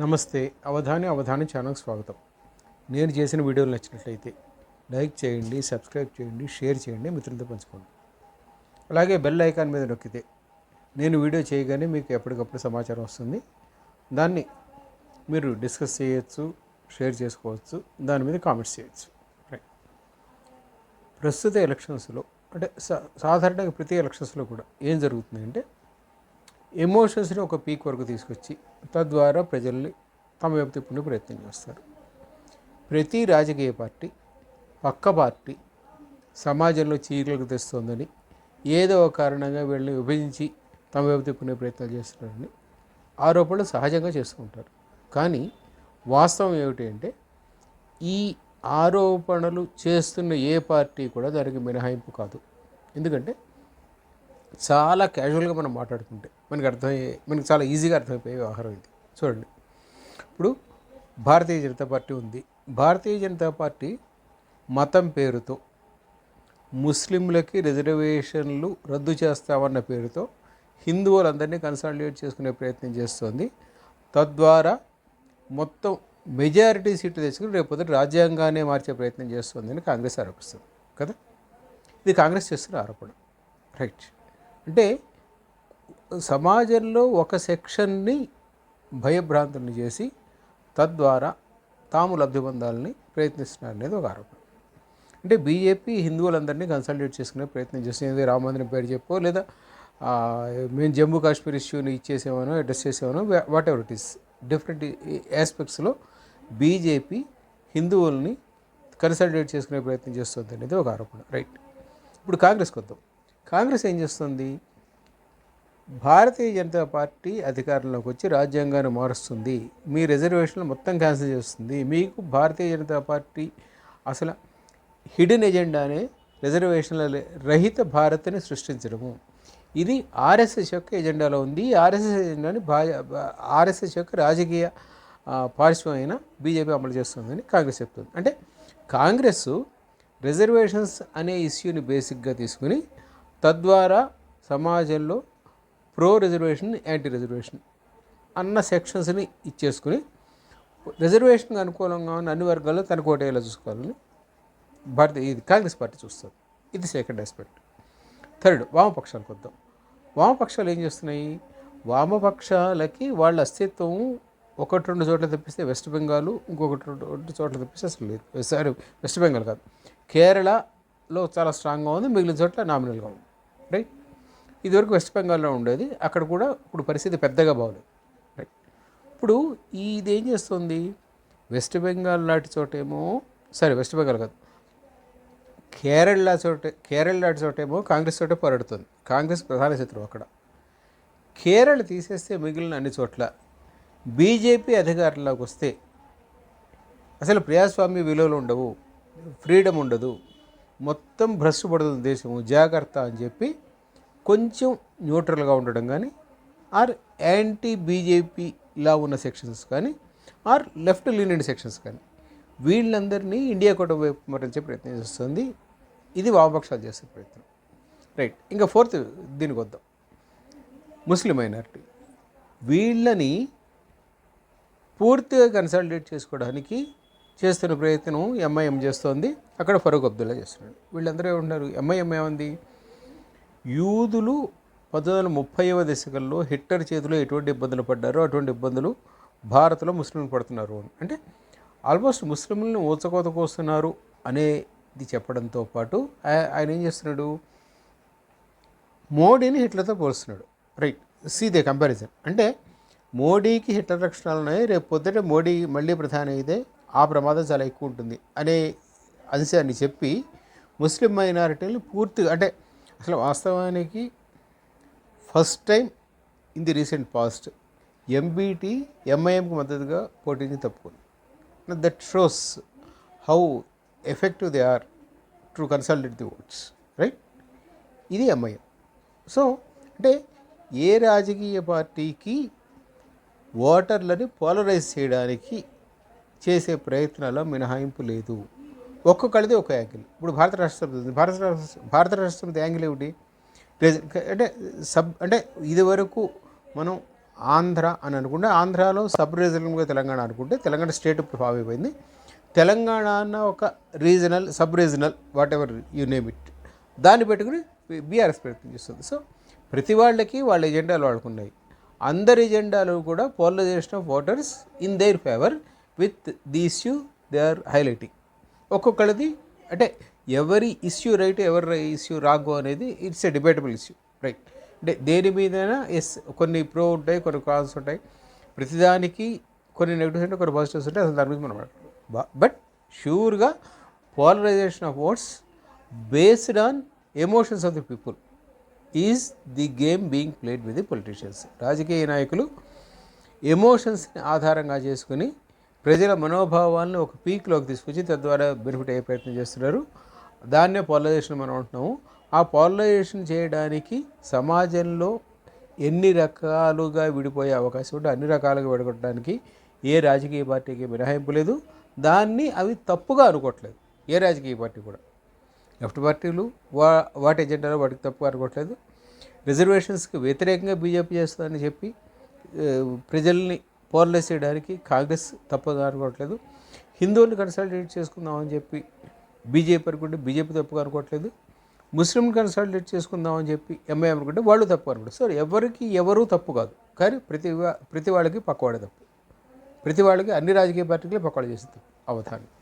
నమస్తే. అవధాని అవధాని ఛానల్కి స్వాగతం. నేను చేసిన వీడియోలు నచ్చినట్లయితే లైక్ చేయండి సబ్స్క్రైబ్ చేయండి షేర్ చేయండి మిత్రులతో పంచుకోండి. అలాగే బెల్ ఐకాన్ మీద నొక్కితే నేను వీడియో చేయగానే మీకు ఎప్పటికప్పుడు సమాచారం వస్తుంది. దాన్ని మీరు డిస్కస్ చేయొచ్చు షేర్ చేసుకోవచ్చు దాని మీద కామెంట్స్ చేయొచ్చు. ప్రస్తుత ఎలక్షన్స్లో అంటే సా- సాధారణంగా ప్రతి ఎలక్షన్స్లో కూడా ఏం జరుగుతుంది అంటే ఎమోషన్స్ని ఒక పీక్ వరకు తీసుకొచ్చి తద్వారా ప్రజల్ని తమ వైపు తిప్పుకునే ప్రయత్నం చేస్తారు. ప్రతి రాజకీయ పార్టీ పక్క పార్టీ సమాజంలో చీరలకు తెస్తోందని ఏదో ఒక కారణంగా వీళ్ళని విభజించి తమ వైపు తిప్పుకునే ప్రయత్నాలు చేస్తున్నారని ఆరోపణలు సహజంగా చేస్తుంటారు కానీ వాస్తవం ఏమిటి అంటే ఈ ఆరోపణలు చేస్తున్న ఏ పార్టీ కూడా దానికి మినహాయింపు కాదు. ఎందుకంటే చాలా క్యాజువల్గా మనం మాట్లాడుకుంటే మనకి అర్థమయ్యే మనకి చాలా ఈజీగా అర్థమైపోయే వ్యవహారం ఇది. చూడండి. ఇప్పుడు భారతీయ జనతా పార్టీ ఉంది. భారతీయ జనతా పార్టీ మతం పేరుతో ముస్లింలకి రిజర్వేషన్లు రద్దు చేస్తామన్న పేరుతో హిందువులందరినీ కన్సాలిడేట్ చేసుకునే ప్రయత్నం చేస్తోంది. తద్వారా మొత్తం మెజారిటీ సీట్లు తెచ్చుకుని రేపు రాజ్యాంగాన్ని మార్చే ప్రయత్నం చేస్తుందని కాంగ్రెస్ ఆరోపిస్తుంది. కదా? ఇది కాంగ్రెస్ చేస్తున్న ఆరోపణ. రైట్ అంటే సమాజంలో ఒక సెక్షన్ని భయభ్రాంతుల్ని చేసి తద్వారా తాము లబ్ధి పొందాలని ప్రయత్నిస్తున్నారు అనేది ఒక ఆరోపణ. అంటే బీజేపీ హిందువులందరినీ కన్సల్టేట్ చేసుకునే ప్రయత్నం చేస్తుంది. రామ మందిరం పేరు చెప్పో లేదా మేము జమ్మూ కాశ్మీర్ ఇష్యూని ఇచ్చేసామనో అడ్రస్ చేసామనో whatever it is different ఆస్పెక్ట్స్లో బీజేపీ హిందువుల్ని కన్సల్టేట్ చేసుకునే ప్రయత్నం చేస్తుంది అనేది ఒక ఆరోపణ. రైట్ ఇప్పుడు కాంగ్రెస్కి వద్దాం కాంగ్రెస్ ఏం చేస్తుంది? భారతీయ జనతా పార్టీ అధికారంలోకి వచ్చి రాజ్యాంగాన్ని మారుస్తుంది. మీ రిజర్వేషన్లు మొత్తం క్యాన్సిల్ చేస్తుంది. మీకు భారతీయ జనతా పార్టీ అసలు హిడెన్ ఎజెండానే రిజర్వేషన్ల రహిత భారత్ని సృష్టించడము. ఇది ఆర్ఎస్ఎస్ యొక్క ఎజెండాలో ఉంది. ఆర్ఎస్ఎస్ ఎజెండాని భా ఆర్ఎస్ఎస్ యొక్క రాజకీయ పార్శ్వమైన బీజేపీ అమలు చేస్తుందని కాంగ్రెస్ చెప్తుంది. అంటే కాంగ్రెస్ రిజర్వేషన్స్ అనే ఇష్యూని బేసిక్గా తీసుకుని తద్వారా సమాజంలో ప్రో రిజర్వేషన్ యాంటీ రిజర్వేషన్ అన్న సెక్షన్స్ని ఇచ్చేసుకుని రిజర్వేషన్కి అనుకూలంగా ఉన్న అన్ని వర్గాల్లో తన కోటేలా చూసుకోవాలని భారతీయ ఇది కాంగ్రెస్ పార్టీ చూస్తుంది. ఇది సెకండ్ ఆస్పెక్ట్ థర్డ్ వామపక్షాలకు వద్దాం వామపక్షాలు ఏం చేస్తున్నాయి? వామపక్షాలకి వాళ్ళ అస్తిత్వం ఒకటి రెండు చోట్ల తప్పిస్తే వెస్ట్ బెంగాల్ ఇంకొకటి రెండు రెండు చోట్ల తప్పిస్తే అసలు లేదు. సారీ వెస్ట్ బెంగాల్ కాదు. కేరళలో చాలా స్ట్రాంగ్గా ఉంది మిగిలిన చోట్ల నామినల్గా ఉంది. రైట్ ఇదివరకు వెస్ట్ బెంగాల్లో ఉండేది. అక్కడ కూడా ఇప్పుడు పరిస్థితి పెద్దగా బాగలేదు. రైట్ ఇప్పుడు ఇది ఏం చేస్తుంది? వెస్ట్ బెంగాల్ లాంటి చోటేమో సరే వెస్ట్ బెంగాల్ కాదు. కేరళ చోట కేరళ లాంటి చోటేమో కాంగ్రెస్ చోటే పోరాడుతుంది. కాంగ్రెస్ ప్రధాన శత్రువు అక్కడ. కేరళ తీసేస్తే మిగిలిన అన్ని చోట్ల బీజేపీ అధికారంలోకి వస్తే అసలు ప్రజాస్వామ్య విలువలు ఉండవు. ఫ్రీడమ్ ఉండదు. మొత్తం భ్రష్టు పడుతుంది దేశము జాగ్రత్త అని చెప్పి కొంచెం న్యూట్రల్గా ఉండడం కానీ ఆర్ యాంటీ బీజేపీలా ఉన్న సెక్షన్స్ కానీ ఆర్ లెఫ్ట్ లీనియన్ సెక్షన్స్ కానీ వీళ్ళందరినీ ఇండియా కూడా వైపు మరించే ప్రయత్నం చేస్తుంది. ఇది వామపక్షాలు చేసే ప్రయత్నం. రైట్. ఇంకా ఫోర్త్ దీనికి వద్దాం. Muslim minority. వీళ్ళని పూర్తిగా కన్సల్టేట్ చేసుకోవడానికి చేస్తున్న ప్రయత్నం ఎంఐఎం చేస్తోంది? అక్కడ ఫరూక్ అబ్దుల్లా చేస్తున్నాడు. వీళ్ళందరూ ఉన్నారు ఎంఐఎం ఏమంది? యూదులు పంతొమ్మిది వందల ముప్పైవ దశకంలో హిట్లర్ చేతిలో ఎటువంటి ఇబ్బందులు పడ్డారో అటువంటి ఇబ్బందులు భారత్లో ముస్లింలు పడుతున్నారు అని. అంటే ఆల్మోస్ట్ ముస్లింలను ఊచకోత కోస్తున్నారు అనేది చెప్పడంతో పాటు ఆయన ఏం చేస్తున్నాడు? మోడీని హిట్లర్తో పోలుస్తున్నాడు. రైట్. సీదే కంపారిజన్. అంటే మోడీకి హిట్లర్ లక్షణాలు ఉన్నాయి రేపు పొద్దుట మోడీ మళ్ళీ ప్రధాని అయితే ఆ ప్రమాదం చాలా ఎక్కువ ఉంటుంది అనే అంశాన్ని చెప్పి ముస్లిం మైనారిటీలు పూర్తిగా అంటే అసలు వాస్తవానికి first time in the recent past MBT ఎంఐఎంకి మద్దతుగా పోటీని తప్పుకుంది that shows how effective they are to consolidate the votes right ఇది ఎంఐఎం. సో అంటే ఏ రాజకీయ పార్టీకి ఓటర్లని పోలరైజ్ చేయడానికి చేసే ప్రయత్నాల్లో మినహాయింపు లేదు. ఒక్కొక్కళ్ళది ఒక యాంగిల్. ఇప్పుడు భారత రాష్ట్రపతి ఉంది. భారత రాష్ట్ర భారత రాష్ట్రపతి యాంగిల్ ఏమిటి? అంటే సబ్ అంటే ఇదివరకు మనం ఆంధ్ర అని అనుకుంటే ఆంధ్రాలో సబ్ రీజనల్గా తెలంగాణ అనుకుంటే తెలంగాణ స్టేట్ ఫామ్ అయిపోయింది తెలంగాణ అన్న ఒక regional sub regional whatever you name it. దాన్ని పెట్టుకుని బీఆర్ఎస్ ప్రయత్నం చేస్తుంది. సో ప్రతి వాళ్ళకి వాళ్ళ ఎజెండాలు వాళ్ళకున్నాయి. అందరి ఎజెండాలు కూడా polarisation of voters in their favour. With the issue they are highlighting. ఒక్కొక్కళ్ళది అంటే ఎవరి ఇష్యూ రైట్ ఎవరి ఇష్యూ రాగు అనేది it's a debatable issue right. అంటే దేని మీదైనా ఎస్ కొన్ని ప్రో ఉంటాయి కొన్ని కాన్స్ ఉంటాయి. ప్రతిదానికి కొన్ని నెగిటివ్స్ ఉంటాయి కొన్ని పాజిటివ్స్ ఉంటాయి అసలు దాని గురించి మనం but ష్యూర్గా polarization of votes based on emotions of the people is the game being played with the politicians. రాజకీయ నాయకులు ఎమోషన్స్ని ఆధారంగా చేసుకుని ప్రజల మనోభావాలను ఒక పీక్లోకి తీసుకొచ్చి తద్వారా బెనిఫిట్ అయ్యే ప్రయత్నం చేస్తున్నారు. దాన్నే పాలరైజేషన్ మనం అంటున్నాము. ఆ పాలరైజేషన్ చేయడానికి సమాజంలో ఎన్ని రకాలుగా విడిపోయే అవకాశం ఉంటే అన్ని రకాలుగా విడగొట్టడానికి ఏ రాజకీయ పార్టీకి మినహాయింపు లేదు. దాన్ని అవి తప్పుగా అనుకోవట్లేదు. ఏ రాజకీయ పార్టీ కూడా. లెఫ్ట్ పార్టీలు వా వాటి ఎజెండాలో వాటికి తప్పుగా అనుకోవట్లేదు. రిజర్వేషన్స్కి వ్యతిరేకంగా బీజేపీ చేస్తుందని చెప్పి ప్రజల్ని పోర్లెస్ చేయడానికి కాంగ్రెస్ తప్పుగా అనుకోవట్లేదు. హిందువుల్ని కన్సల్టేట్ చేసుకుందామని చెప్పి బీజేపీ అనుకుంటే బీజేపీ తప్పుగా అనుకోవట్లేదు. ముస్లిం కన్సల్టేట్ చేసుకుందామని చెప్పి ఎంఐఎం అనుకుంటే వాళ్ళు తప్పు అనుకుంటారు. సార్ ఎవరికి ఎవరు తప్పు కాదు. కానీ ప్రతి వా- ప్రతి వాళ్ళకి పక్కవాడే తప్పు. ప్రతి వాళ్ళకి అన్ని రాజకీయ పార్టీలే పక్కవాడు చేస్తుంది అవతారు.